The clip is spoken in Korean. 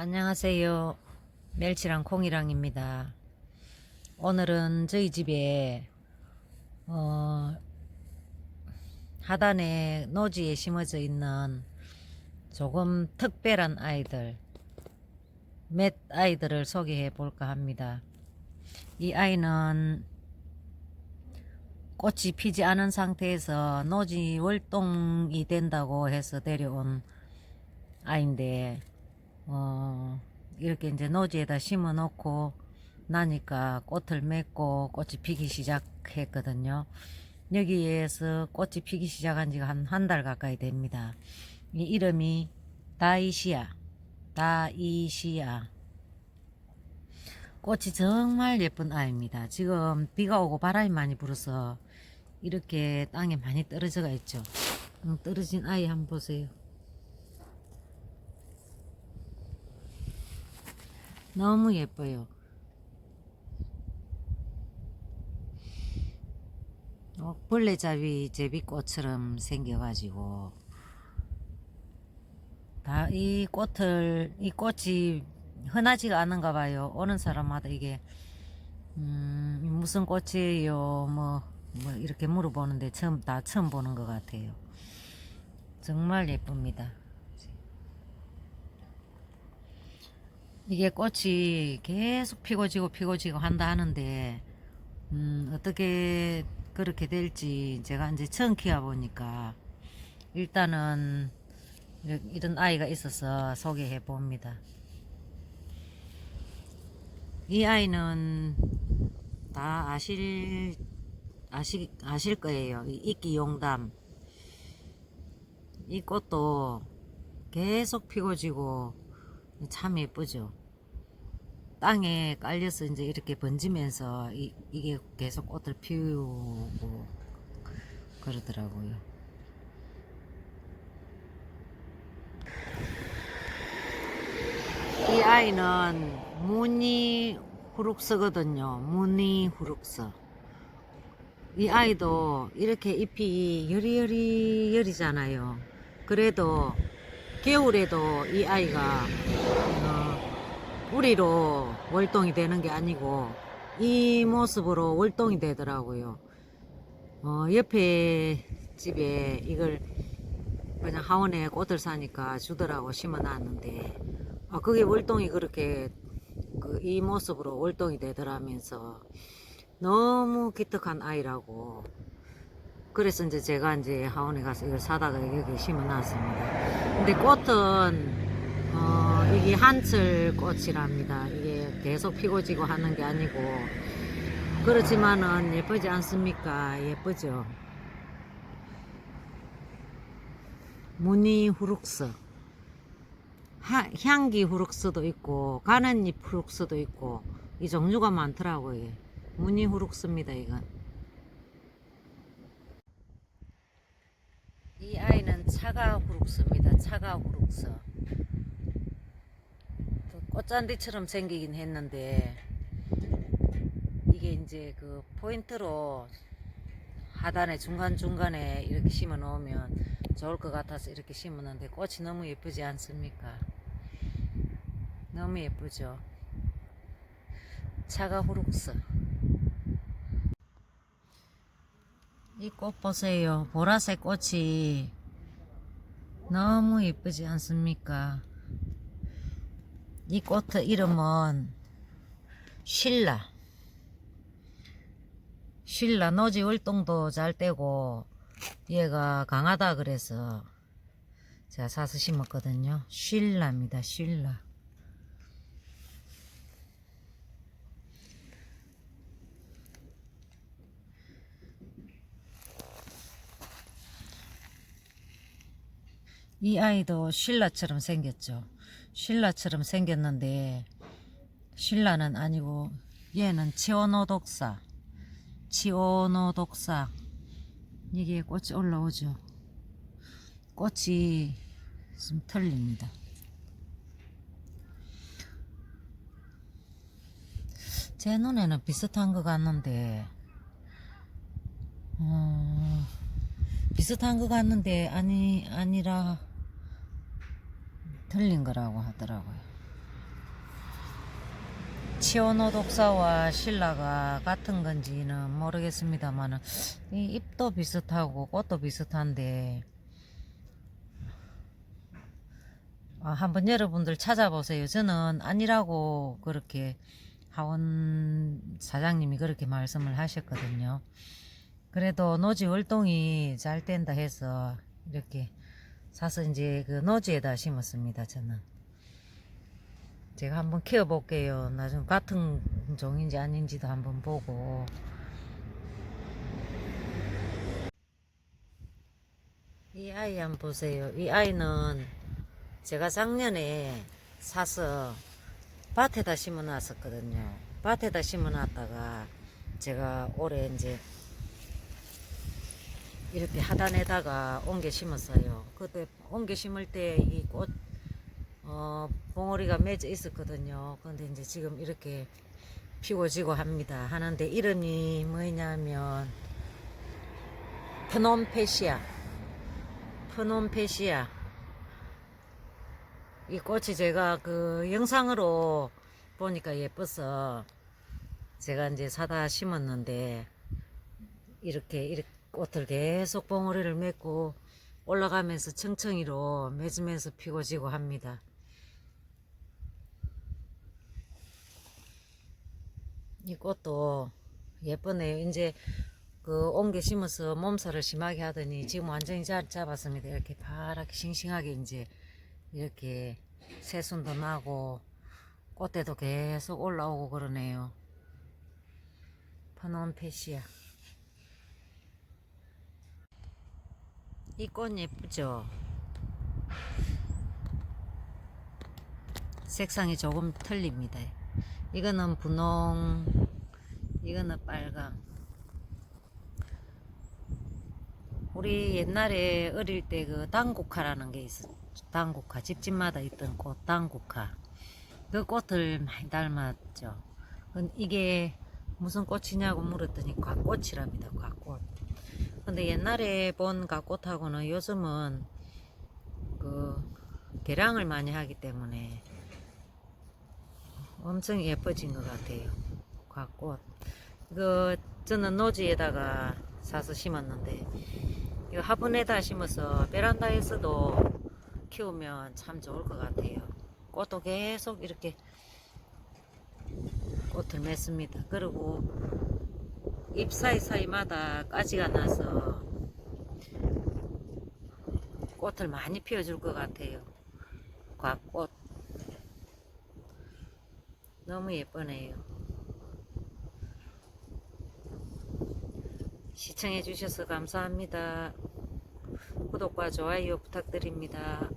안녕하세요. 멸치랑 콩이랑입니다. 오늘은 저희 집에 어, 하단에 노지에 심어져 있는 조금 특별한 아이들, 몇 아이들을 소개해 볼까 합니다. 이 아이는 꽃이 피지 않은 상태에서 노지 월동이 된다고 해서 데려온 아이인데 어, 이렇게 이제 노지에다 심어 놓고 나니까 꽃을 맺고 꽃이 피기 시작했거든요. 여기에서 꽃이 피기 시작한 지가 한 한 달 가까이 됩니다. 이 이름이 다이시아, 다이시아. 꽃이 정말 예쁜 아이입니다. 지금 비가 오고 바람이 많이 불어서 이렇게 땅에 많이 떨어져가 있죠. 음, 떨어진 아이 한번 보세요. 너무 예뻐요. 어, 벌레잡이 제비꽃처럼 생겨가지고 다 이 꽃을 이 꽃이 흔하지가 않은가 봐요. 오는 사람마다 이게 음, 무슨 꽃이에요? 뭐, 뭐 이렇게 물어보는데 처음 다 처음 보는 것 같아요. 정말 예쁩니다. 이게 꽃이 계속 피고 지고 피고 지고 한다 하는데 음, 어떻게 그렇게 될지 제가 이제 처음 키워 보니까 일단은 이런- 아이가 있어서 소개해 봅니다. 이 아이는 다 아실 아시, 아실 거예요. 이 이끼 용담. 이 꽃도 계속 피고 지고 참 예쁘죠. 땅에 깔려서 이제 이렇게 번지면서 이, 이게 계속 꽃을 피우고 그러더라고요. 이 아이는 무늬 후룩스거든요. 무늬 후룩스. 이 아이도 이렇게 잎이 여리여리 여리잖아요. 그래도 겨울에도 이 아이가 어, 뿌리로 월동이 되는 게 아니고 이 모습으로 월동이 되더라고요. 어, 옆에 집에 이걸 그냥 하원에 꽃을 사니까 주더라고 심어놨는데 아, 그게 월동이 그렇게 그 이 모습으로 월동이 되더라면서 너무 기특한 아이라고 그래서 이제 제가 이제 하원에 가서 이걸 사다가 여기 심어놨습니다. 근데 꽃은 어, 이게 한철 꽃이랍니다. 이게 계속 피고 지고 하는 게 아니고 그렇지만은 예쁘지 않습니까? 예쁘죠. 무늬 후룩스 하- 향기 후룩스도 있고 가는 잎 후룩스도 있고 이 종류가 많더라고요. 무늬 후룩스입니다 이건. 이 아이는 차가 후룩스입니다. 차가 후룩스. 그 꽃잔디처럼 생기긴 했는데 이게 이제 그 포인트로 하단에 중간중간에 이렇게 심어 놓으면 좋을 것 같아서 이렇게 심었는데 꽃이 너무 예쁘지 않습니까? 너무 예쁘죠? 차가 후룩스. 이꽃 보세요. 보라색 꽃이 너무 예쁘지 않습니까? 이 꽃 이름은 신라. 신라 노지 월동도 잘 떼고 얘가 강하다 그래서 제가 사서 심었거든요. 신라입니다. 신라. 이 아이도 신라처럼 생겼죠. 신라처럼 생겼는데 신라는 아니고 얘는 치오노독사. 치오노독사. 이게 꽃이 올라오죠. 꽃이 좀 틀립니다. 제 눈에는 비슷한 것 같는데, 어, 비슷한 것 같는데 아니 아니라 틀린 거라고 하더라고요. 치오노 독사와 신라가 같은 건지는 모르겠습니다만은 이 잎도 비슷하고 꽃도 비슷한데 아, 한번 여러분들 찾아보세요. 저는 아니라고 그렇게 하원 사장님이 그렇게 말씀을 하셨거든요. 그래도 노지 월동이 잘 된다 해서 이렇게 사서 이제 그 노지에다 심었습니다. 저는 제가 한번 키워볼게요. 나중 같은 종인지 아닌지도 한번 보고 이 아이 한번 보세요. 이 아이는 제가 작년에 사서 밭에다 심어 놨었거든요. 밭에다 심어 놨다가 제가 올해 이제 이렇게 하단에다가 옮겨 심었어요. 그때 옮겨 심을 때 이 꽃, 어, 봉오리가 맺어 있었거든요. 근데 이제 지금 이렇게 피고 지고 합니다. 하는데 이름이 뭐냐면 프놈페시아. 프놈페시아. 이 꽃이 제가 그 영상으로 보니까 예뻐서 제가 이제 사다 심었는데 이렇게 이렇게 꽃을 계속 봉오리를 맺고 올라가면서 청청이로 맺으면서 피고 지고 합니다. 이 꽃도 예쁘네요. 이제 그 옮겨 심어서 몸살을 심하게 하더니 지금 완전히 잘 잡았습니다. 이렇게 파랗게 싱싱하게 이제 이렇게 새순도 나고 꽃대도 계속 올라오고 그러네요. 파논페시아. 이 꽃 예쁘죠? 색상이 조금 틀립니다. 이거는 분홍, 이거는 빨강. 우리 옛날에 어릴 때 그 당국화라는 게 있어. 당국화. 집집마다 있던 꽃, 당국화. 그 꽃을 많이 닮았죠. 근 이게 무슨 꽃이냐고 물었더니 곽꽃이랍니다. 곽꽃. 근데 옛날에 본 곽꽃하고는 요즘은 그 개량을 많이 하기 때문에 엄청 예뻐진 것 같아요. 곽꽃. 이거 저는 노지에다가 사서 심었는데 이거 화분에다 심어서 베란다에서도 키우면 참 좋을 것 같아요. 꽃도 계속 이렇게 꽃을 맺습니다. 그리고 잎 사이사이마다 가지가 나서 꽃을 많이 피워줄 것 같아요. 곽꽃. 너무 예쁘네요. 시청해 주셔서 감사합니다. 구독과 좋아요 부탁드립니다.